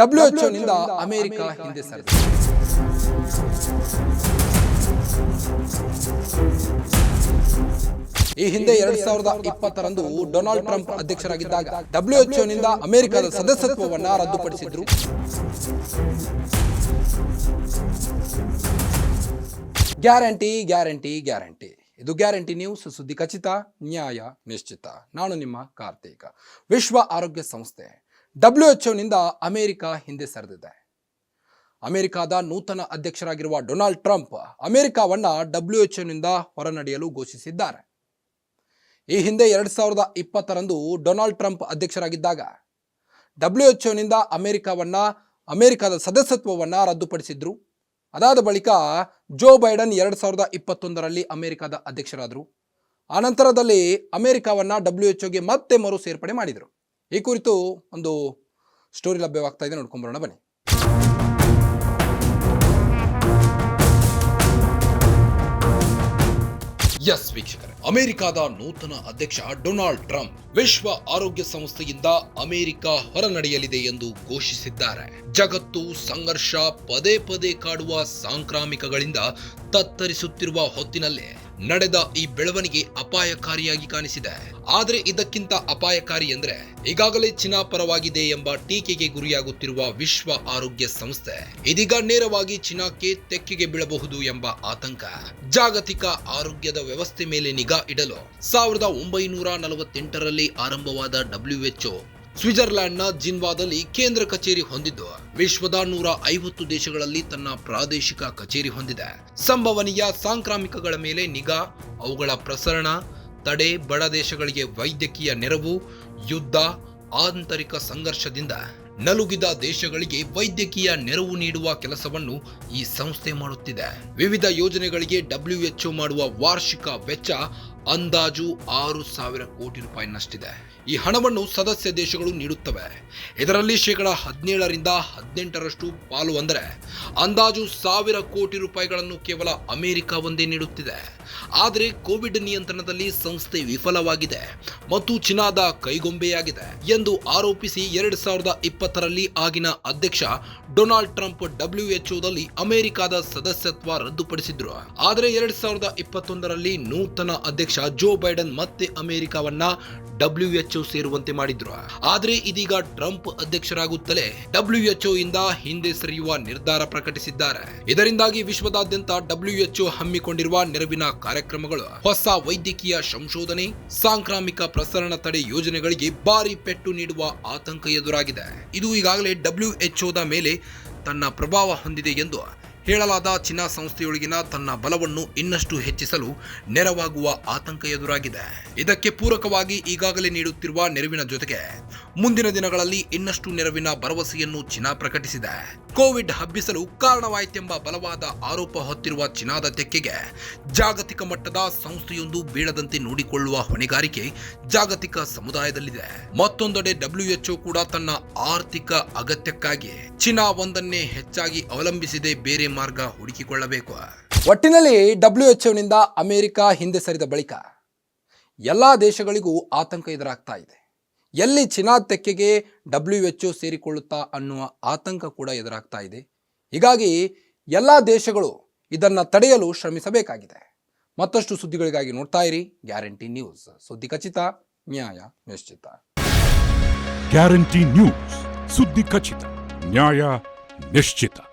W ನಿಂದ America ಹಿಂದೆ sir ಈ ಹಿಂದೆ ಎರಡ್ ಸಾವಿರದ ಇಪ್ಪತ್ತರಂದು ಡೊನಾಲ್ಡ್ ಟ್ರಂಪ್ ಅಧ್ಯಕ್ಷರಾಗಿದ್ದಾಗ ಡಬ್ಲ್ಯೂ ನಿಂದ ಅಮೆರಿಕದ ಸದಸ್ಯತ್ವವನ್ನ ರದ್ದುಪಡಿಸಿದ್ರು. Guarantee guarantee guarantee. ಇದು ಗ್ಯಾರಂಟಿ ನ್ಯೂಸ್ ಸುದ್ದಿ ಖಚಿತ ನ್ಯಾಯ ನಿಶ್ಚಿತ. ನಾನು ನಿಮ್ಮ ಕಾರ್ತಿಕ. ವಿಶ್ವ ಆರೋಗ್ಯ ಸಂಸ್ಥೆ. ಡಬ್ಲ್ಯೂ ನಿಂದ ಅಮೆರಿಕ ಹಿಂದೆ ಸರಿದಿದೆ. ಅಮೆರಿಕದ ನೂತನ ಅಧ್ಯಕ್ಷರಾಗಿರುವ ಡೊನಾಲ್ಡ್ ಟ್ರಂಪ್ ಅಮೆರಿಕವನ್ನ ಡಬ್ಲ್ಯೂ ನಿಂದ ಹೊರನಡೆಯಲು ಘೋಷಿಸಿದ್ದಾರೆ. ಈ ಹಿಂದೆ ಎರಡು ಸಾವಿರದ ಇಪ್ಪತ್ತರಂದು ಡೊನಾಲ್ಡ್ ಟ್ರಂಪ್ ಅಧ್ಯಕ್ಷರಾಗಿದ್ದಾಗ ಡಬ್ಲ್ಯೂ ನಿಂದ ಅಮೆರಿಕವನ್ನ, ಅಮೆರಿಕದ ಸದಸ್ಯತ್ವವನ್ನ ರದ್ದುಪಡಿಸಿದ್ರು. ಅದಾದ ಬಳಿಕ ಜೋ ಬೈಡನ್ ಎರಡು ಸಾವಿರದ ಇಪ್ಪತ್ತೊಂದರಲ್ಲಿ ಅಮೆರಿಕದ ಅಧ್ಯಕ್ಷರಾದರು. ಆನಂತರದಲ್ಲಿ ಅಮೆರಿಕವನ್ನ ಡಬ್ಲ್ಯೂ ಒಗೆ ಮತ್ತೆ ಮರು ಸೇರ್ಪಡೆ ಮಾಡಿದರು. ಈ ಕುರಿತು ಒಂದು ಸ್ಟೋರಿ ಲಭ್ಯವಾಗ್ತಾ ಇದೆ, ನೋಡ್ಕೊಂಬರೋಣ, ಬನ್ನಿ. ಎಸ್ ವೀಕ್ಷಕರೇ. ಅಮೆರಿಕದ ನೂತನ ಅಧ್ಯಕ್ಷ ಡೊನಾಲ್ಡ್ ಟ್ರಂಪ್ ವಿಶ್ವ ಆರೋಗ್ಯ ಸಂಸ್ಥೆಯಿಂದ ಅಮೆರಿಕ ಹೊರನಡೆಯಲಿದೆ ಎಂದು ಘೋಷಿಸಿದ್ದಾರೆ. ಜಗತ್ತು ಸಂಘರ್ಷ ಪದೇ ಪದೇ ಕಾಡುವ ಸಾಂಕ್ರಾಮಿಕಗಳಿಂದ ತತ್ತರಿಸುತ್ತಿರುವ ಹೊತ್ತಿನಲ್ಲೇ ನಡೆದ ಈ ಬೆಳವಣಿಗೆ ಅಪಾಯಕಾರಿಯಾಗಿ ಕಾಣಿಸಿದೆ. ಆದರೆ ಇದಕ್ಕಿಂತ ಅಪಾಯಕಾರಿ ಎಂದ್ರೆ, ಈಗಾಗಲೇ ಚೀನಾ ಪರವಾಗಿದೆ ಎಂಬ ಟೀಕೆಗೆ ಗುರಿಯಾಗುತ್ತಿರುವ ವಿಶ್ವ ಆರೋಗ್ಯ ಸಂಸ್ಥೆ, ಇದೀಗ ನೇರವಾಗಿ ಚೀನಾಕ್ಕೆ ತೆಕ್ಕೆಗೆ ಬೀಳಬಹುದು ಎಂಬ ಆತಂಕ. ಜಾಗತಿಕ ಆರೋಗ್ಯದ ವ್ಯವಸ್ಥೆ ಮೇಲೆ ನಿಗಾ ಇಡಲು ಸಾವಿರದ ಒಂಬೈನೂರ ನಲವತ್ತೆಂಟರಲ್ಲಿ ಆರಂಭವಾದ ಡಬ್ಲ್ಯೂಎಚ್ಒ ಸ್ವಿಟ್ಜರ್ಲ್ಯಾಂಡ್ನ ಜಿನ್ವಾದಲ್ಲಿ ಕೇಂದ್ರ ಕಚೇರಿ ಹೊಂದಿದ್ದು. ವಿಶ್ವದ ನೂರ ಐವತ್ತು ದೇಶಗಳಲ್ಲಿ ತನ್ನ ಪ್ರಾದೇಶಿಕ ಕಚೇರಿ ಹೊಂದಿದೆ. ಸಂಭವನೀಯ ಸಾಂಕ್ರಾಮಿಕಗಳ ಮೇಲೆ ನಿಗಾ, ಅವುಗಳ ಪ್ರಸರಣ, ತಡೆ, ಬಡ ದೇಶಗಳಿಗೆ ವೈದ್ಯಕೀಯ ನೆರವು, ಯುದ್ಧ, ಆಂತರಿಕ ಸಂಘರ್ಷದಿಂದ ನಲುಗಿದ ದೇಶಗಳಿಗೆ ವೈದ್ಯಕೀಯ ನೆರವು ನೀಡುವ ಕೆಲಸವನ್ನು ಈ ಸಂಸ್ಥೆ ಮಾಡುತ್ತಿದೆ. ವಿವಿಧ ಯೋಜನೆಗಳಿಗೆ ಡಬ್ಲ್ಯೂಎಚ್ಒ ಮಾಡುವ ವಾರ್ಷಿಕ ವೆಚ್ಚ ಅಂದಾಜು ಆರು ಸಾವಿರ ಕೋಟಿ ರೂಪಾಯಿನಷ್ಟಿದೆ ಈ ಹಣವನ್ನು ಸದಸ್ಯ ದೇಶಗಳು ನೀಡುತ್ತವೆ. ಇದರಲ್ಲಿ ಶೇಕಡ ಹದಿನೇಳರಿಂದ ಹದಿನೆಂಟರಷ್ಟು ಪಾಲು ಅಂದರೆ ಅಂದಾಜು ಸಾವಿರ ಕೋಟಿ ರೂಪಾಯಿಗಳನ್ನು ಕೇವಲ ಅಮೆರಿಕ ಒಂದೇ ನೀಡುತ್ತಿದೆ. ಆದರೆ ಕೋವಿಡ್ ನಿಯಂತ್ರಣದಲ್ಲಿ ಸಂಸ್ಥೆ ವಿಫಲವಾಗಿದೆ ಮತ್ತು ಚೀನಾದ ಕೈಗೊಂಬೆಯಾಗಿದೆ ಎಂದು ಆರೋಪಿಸಿ ಎರಡ್ ಸಾವಿರದ ಇಪ್ಪತ್ತರಲ್ಲಿ ಆಗಿನ ಅಧ್ಯಕ್ಷ ಡೊನಾಲ್ಡ್ ಟ್ರಂಪ್ ಡಬ್ಲ್ಯೂಎಚ್ಒದಲ್ಲಿ ಅಮೆರಿಕದ ಸದಸ್ಯತ್ವ ರದ್ದುಪಡಿಸಿದ್ರು. ಆದರೆ ಎರಡ್ ಸಾವಿರದ ಇಪ್ಪತ್ತೊಂದರಲ್ಲಿ ನೂತನ ಅಧ್ಯಕ್ಷ ಜೋ ಬೈಡನ್ ಮತ್ತೆ ಅಮೆರಿಕವನ್ನ ಡಬ್ಲ್ಯೂಎಚ್ಒ ಸೇರುವಂತೆ ಮಾಡಿದ್ರು. ಆದರೆ ಇದೀಗ ಟ್ರಂಪ್ ಅಧ್ಯಕ್ಷರಾಗುತ್ತಲೇ ಡಬ್ಲ್ಯೂಎಚ್ಒ ಇಂದ ಹಿಂದೆ ಸರಿಯುವ ನಿರ್ಧಾರ ಪ್ರಕಟಿಸಿದ್ದಾರೆ. ಇದರಿಂದಾಗಿ ವಿಶ್ವದಾದ್ಯಂತ ಡಬ್ಲ್ಯೂಎಚ್ಒ ಹಮ್ಮಿಕೊಂಡಿರುವ ನೆರವಿನ ಕಾರ್ಯಕ್ರಮಗಳು, ಹೊಸ ವೈದ್ಯಕೀಯ ಸಂಶೋಧನೆ, ಸಾಂಕ್ರಾಮಿಕ ಪ್ರಸರಣ ತಡೆ ಯೋಜನೆಗಳಿಗೆ ಭಾರಿ ಪೆಟ್ಟು ನೀಡುವ ಆತಂಕ ಎದುರಾಗಿದೆ. ಇದು ಈಗಾಗಲೇ ಡಬ್ಲ್ಯೂಎಚ್ಒದ ಮೇಲೆ ತನ್ನ ಪ್ರಭಾವ ಹೊಂದಿದೆ ಎಂದು ಹೇಳಲಾದ ಚೀನಾ ಸಂಸ್ಥೆಯೊಳಗಿನ ತನ್ನ ಬಲವನ್ನು ಇನ್ನಷ್ಟು ಹೆಚ್ಚಿಸಲು ನೆರವಾಗುವ ಆತಂಕ ಎದುರಾಗಿದೆ. ಇದಕ್ಕೆ ಪೂರಕವಾಗಿ ಈಗಾಗಲೇ ನೀಡುತ್ತಿರುವ ನೆರವಿನ ಜೊತೆಗೆ ಮುಂದಿನ ದಿನಗಳಲ್ಲಿ ಇನ್ನಷ್ಟು ನೆರವಿನ ಭರವಸೆಯನ್ನು ಚೀನಾ ಪ್ರಕಟಿಸಿದೆ. ಕೋವಿಡ್ ಹಬ್ಬಿಸಲು ಕಾರಣವಾಯಿತೆಂಬ ಬಲವಾದ ಆರೋಪ ಹೊತ್ತಿರುವ ಚೀನಾದ ತೆಕ್ಕೆಗೆ ಜಾಗತಿಕ ಮಟ್ಟದ ಸಂಸ್ಥೆಯೊಂದು ಬೀಳದಂತೆ ನೋಡಿಕೊಳ್ಳುವ ಹೊಣೆಗಾರಿಕೆ ಜಾಗತಿಕ ಸಮುದಾಯದಲ್ಲಿದೆ. ಮತ್ತೊಂದೆಡೆ ಡಬ್ಲ್ಯೂಎಚ್ಒ ಕೂಡ ತನ್ನ ಆರ್ಥಿಕ ಅಗತ್ಯಕ್ಕಾಗಿ ಚೀನಾ ಒಂದನ್ನೇ ಹೆಚ್ಚಾಗಿ ಅವಲಂಬಿಸಿದೆ ಬೇರೆ ಮಾರ್ಗ ಹುಡುಕಿಕೊಳ್ಳಬೇಕು. ಒಟ್ಟಿನಲ್ಲಿ ಡಬ್ಲ್ಯೂ ನಿಂದ ಅಮೆರಿಕ ಹಿಂದೆ ಸರಿದ ಬಳಿಕ ಎಲ್ಲ ದೇಶಗಳಿಗೂ ಆತಂಕ ಎದುರಾಗ್ತಾ ಇದೆ. ಎಲ್ಲಿ ಚೀನಾ ತೆಕ್ಕೆಗೆ ಡಬ್ಲ್ಯೂ ಎಚ್ ಸೇರಿಕೊಳ್ಳುತ್ತಾ ಅನ್ನುವ ಆತಂಕ ಕೂಡ ಎದುರಾಗ್ತಾ ಇದೆ. ಹೀಗಾಗಿ ಎಲ್ಲ ದೇಶಗಳು ಇದನ್ನು ತಡೆಯಲು ಶ್ರಮಿಸಬೇಕಾಗಿದೆ. ಮತ್ತಷ್ಟು ಸುದ್ದಿಗಳಿಗಾಗಿ ನೋಡ್ತಾ ಇರಿ. Guarantee News. ಸುದ್ದಿ ಖಚಿತ, ನ್ಯಾಯ ನಿಶ್ಚಿತ. Guarantee News. ಸುದ್ದಿ ಖಚಿತ, ನ್ಯಾಯ ನಿಶ್ಚಿತ.